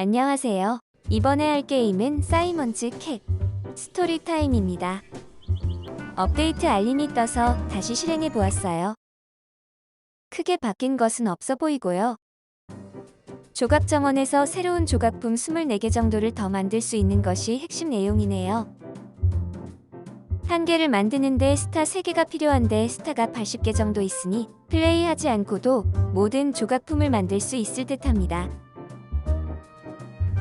안녕하세요. 이번에 할 게임은 사이먼즈 캣 스토리 타임입니다. 업데이트 알림이 떠서 다시 실행해 보았어요. 크게 바뀐 것은 없어 보이고요. 조각 정원에서 새로운 조각품 24개 정도를 더 만들 수 있는 것이 핵심 내용이네요. 한 개를 만드는데 스타 3개가 필요한데 스타가 80개 정도 있으니 플레이하지 않고도 모든 조각품을 만들 수 있을 듯 합니다.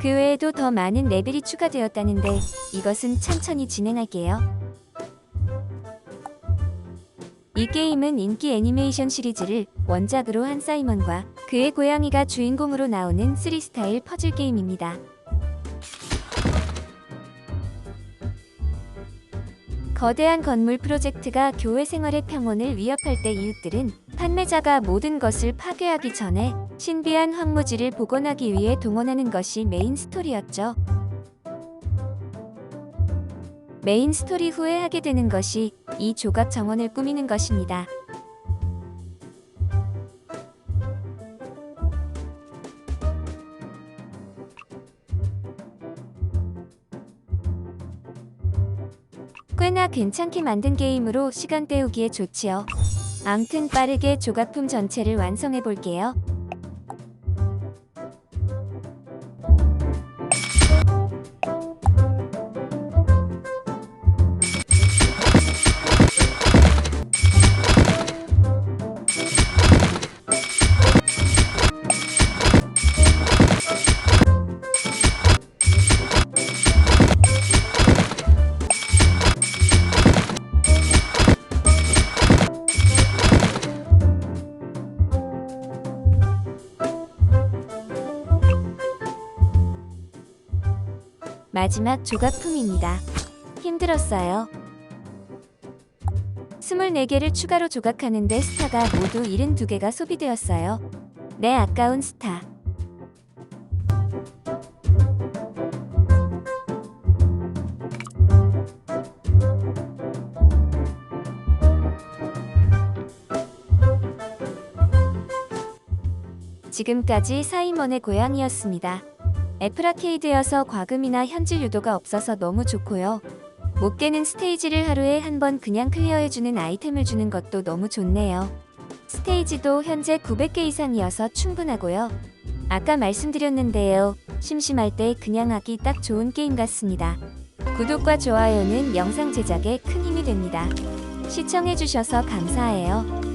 그 외에도 더 많은 레벨이 추가되었다는데 이것은 천천히 진행할게요. 이 게임은 인기 애니메이션 시리즈를 원작으로 한 사이먼과 그의 고양이가 주인공으로 나오는 3스타일 퍼즐 게임입니다. 거대한 건물 프로젝트가 교회 생활의 평온을 위협할 때 이웃들은 판매자가 모든 것을 파괴하기 전에 신비한 황무지를 복원하기 위해 동원하는 것이 메인 스토리였죠. 메인 스토리 후에 하게 되는 것이 이 조각 정원을 꾸미는 것입니다. 꽤나 괜찮게 만든 게임으로 시간 때우기에 좋지요. 암튼 빠르게 조각품 전체를 완성해 볼게요. 마지막 조각품입니다. 힘들었어요. 24개를 추가로 조각하는데 스타가 모두 72개가 소비되었어요. 내 아까운 스타. 지금까지 사이먼의 고향이었습니다. 애플아케이드여서 과금이나 현질 유도가 없어서 너무 좋고요. 못 깨는 스테이지를 하루에 한 번 그냥 클리어해주는 아이템을 주는 것도 너무 좋네요. 스테이지도 현재 900개 이상이어서 충분하고요. 아까 말씀드렸는데요. 심심할 때 그냥 하기 딱 좋은 게임 같습니다. 구독과 좋아요는 영상 제작에 큰 힘이 됩니다. 시청해주셔서 감사해요.